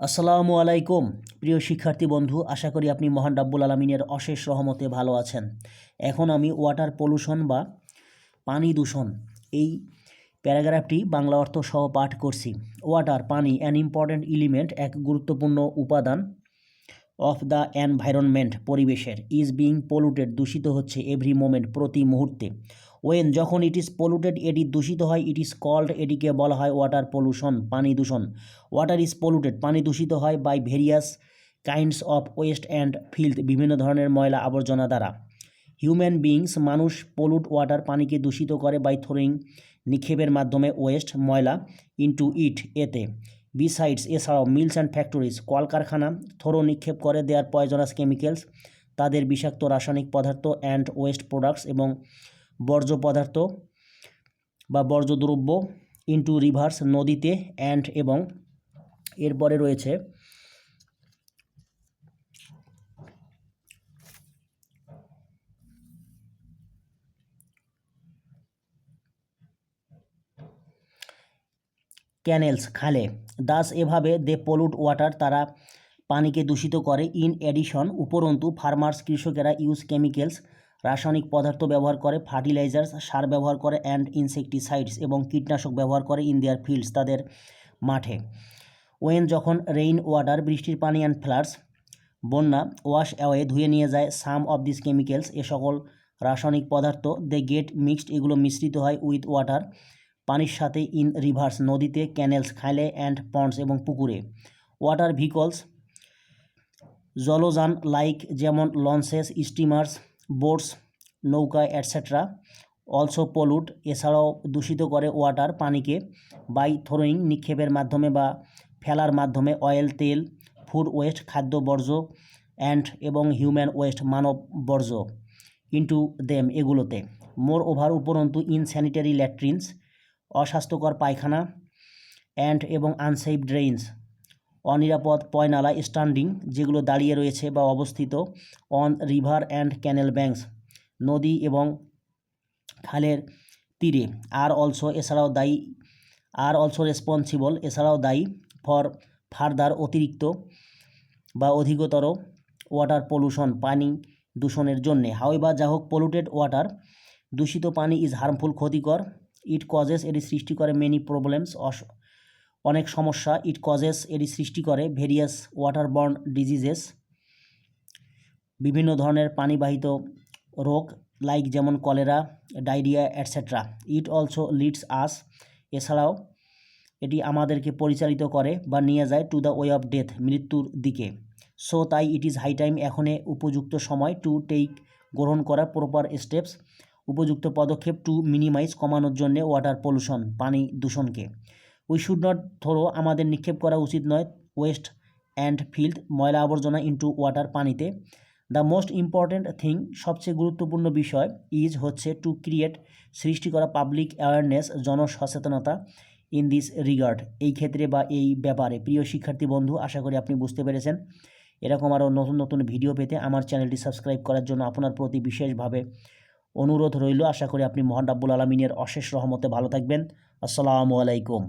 আসসালামু আলাইকুম, প্রিয় শিক্ষার্থী বন্ধু, আশা করি আপনি মহান রাব্বুল আলমিনের অশেষ রহমতে ভালো আছেন। এখন আমি ওয়াটার পলিউশন বা পানি দূষণ এই প্যারাগ্রাফটি বাংলা অর্থ সহ পাঠ করছি। ওয়াটার, পানি অ্যান ইম্পর্ট্যান্ট এলিমেন্ট এক গুরুত্বপূর্ণ উপাদান অফ দ্য এনভায়রনমেন্ট পরিবেশের ইজ বিং পলুটেড দূষিত হচ্ছে এভরি মোমেন্ট প্রতি মুহূর্তে। ওয়েন যখন ইট ইজ পলুটেড এটি দূষিত হয় ইট ইজ কল্ড এটিকে বলা হয় ওয়াটার পলিউশন পানি দূষণ। ওয়াটার ইজ পলুটেড পানি দূষিত হয় by various kinds of waste and filth বিভিন্ন ধরনের ময়লা আবর্জনা দ্বারা। হিউম্যান বিংস মানুষ পলুট ওয়াটার পানিকে দূষিত করে বাই থ্রোয়িং নিক্ষেপের মাধ্যমে ওয়েস্ট ময়লা ইনটু ইট এতে। বিসাইডস এছাড়াও মিলস অ্যান্ড ফ্যাক্টরিজ কলকারখানা, থ্রো নিক্ষেপ করে দেয়ার পয়জনাস কেমিক্যালস তাদের বিষাক্ত রাসায়নিক পদার্থ অ্যান্ড ওয়েস্ট প্রোডাক্টস এবং বর্জ্য পদার্থ বা বর্জ্য দ্রব্য ইন্টু রিভার্স নদীতে অ্যান্ড এবং এরপরে রয়েছে ক্যানেলস খালে। দাস এভাবে দে পলুট ওয়াটার তারা পানিকে দূষিত করে। ইন এডিশন উপরন্তু ফার্মার্স কৃষকেরা ইউজ কেমিক্যালস রাসায়নিক পদার্থ ব্যবহার করে ফার্টিলাইজার্স, সার ব্যবহার করে অ্যান্ড ইনসেকটিসাইডস এবং কীটনাশক ব্যবহার করে ইন দেয়ার ফিল্ডস তাদের মাঠে। ওয়েন যখন রেইন ওয়াটার, বৃষ্টির পানি অ্যান্ড ফ্লাডস, বন্যা, ওয়াশ অ্যাওয়ে ধুয়ে নিয়ে যায় সাম অফ দিস কেমিক্যালস, এ সকল রাসায়নিক পদার্থ, দে গেট মিক্সড, এগুলো মিশ্রিত হয় উইথ ওয়াটার, পানির সাথে ইন রিভার্স, নদীতে ক্যানেলস খালে অ্যান্ড পন্ডস এবং পুকুরে। ওয়াটার ভিকলস জলযান লাইক যেমন লঞ্চেস, স্টিমার্স বোটস নৌকা অ্যাটসেট্রা অলসো পলুট এছাড়াও দূষিত করে ওয়াটার পানিকে বাই থ্রোয়িং নিক্ষেপের মাধ্যমে বা ফেলার মাধ্যমে অয়েল তেল ফুড ওয়েস্ট খাদ্য বর্জ্য অ্যান্ড এবং হিউম্যান ওয়েস্ট মানব বর্জ্য ইন্টু দেম এগুলোতে। মোর ওভার উপরন্তু ইনস্যানিটারি ল্যাট্রিনস অস্বাস্থ্যকর পায়খানা অ্যান্ড এবং আনসেফ ড্রেইনস অনিরাপদ পয়নালা স্ট্যান্ডিং, যেগুলো দাঁড়িয়ে রয়েছে বা অবস্থিত on river and canal banks নদী এবং খালের তীরে। আর অলসো এছাড়াও দায়ী, আর অলসো রেসপন্সিবল এছাড়াও দায়ী ফর ফার্দার অতিরিক্ত বা অধিকতর ওয়াটার পলিউশন পানি দূষণের জন্যে। হাওয়েবা যা হোক পলিউটেড ওয়াটার দূষিত পানি ইজ হার্মফুল ক্ষতিকর। ইট কজেস এটি সৃষ্টি করে মেনি প্রবলেমস অনেক সমস্যা ইট কজেস এটি সৃষ্টি করে ভেরিয়াস ওয়াটার বর্ন ডিজিজেস বিভিন্ন ধরনের পানিবাহিত রোগ লাইক যেমন cholera diarrhoea etcetera it also leads us এছাড়াও এটি আমাদেরকে পরিচালিত করে বা নিয়ে যায় to the way of death মৃত্যুর দিকে। সো তাই ইট ইজ হাই টাইম এখনে উপযুক্ত সময় টু টেক গ্রহণ করা প্রপার স্টেপস উপযুক্ত পদক্ষেপ টু মিনিমাইজ কমানোর জন্যে ওয়াটার পলিউশন পানি দূষণকে। উই শুড নট ধরো, আমাদের নিক্ষেপ করা উচিত নয় ওয়েস্ট অ্যান্ড ফিল্ড ময়লা আবর্জনা ইন্টু ওয়াটার পানিতে। দ্য মোস্ট ইম্পর্ট্যান্ট থিং সবচেয়ে গুরুত্বপূর্ণ বিষয় ইজ হচ্ছে টু ক্রিয়েট সৃষ্টি করা পাবলিক অ্যাওয়ারনেস জনসচেতনতা ইন দিস রিগার্ড এই ক্ষেত্রে বা এই ব্যাপারে। প্রিয় শিক্ষার্থী বন্ধু, আশা করি আপনি বুঝতে পেরেছেন। এরকম আরও নতুন নতুন ভিডিও পেতে আমার চ্যানেলটি সাবস্ক্রাইব করার জন্য আপনার প্রতি বিশেষভাবে অনুরোধ রইল। আশা করি আপনি মহান আলমিনের অশেষ রহমতে ভালো থাকবেন। আসসালামু আলাইকুম।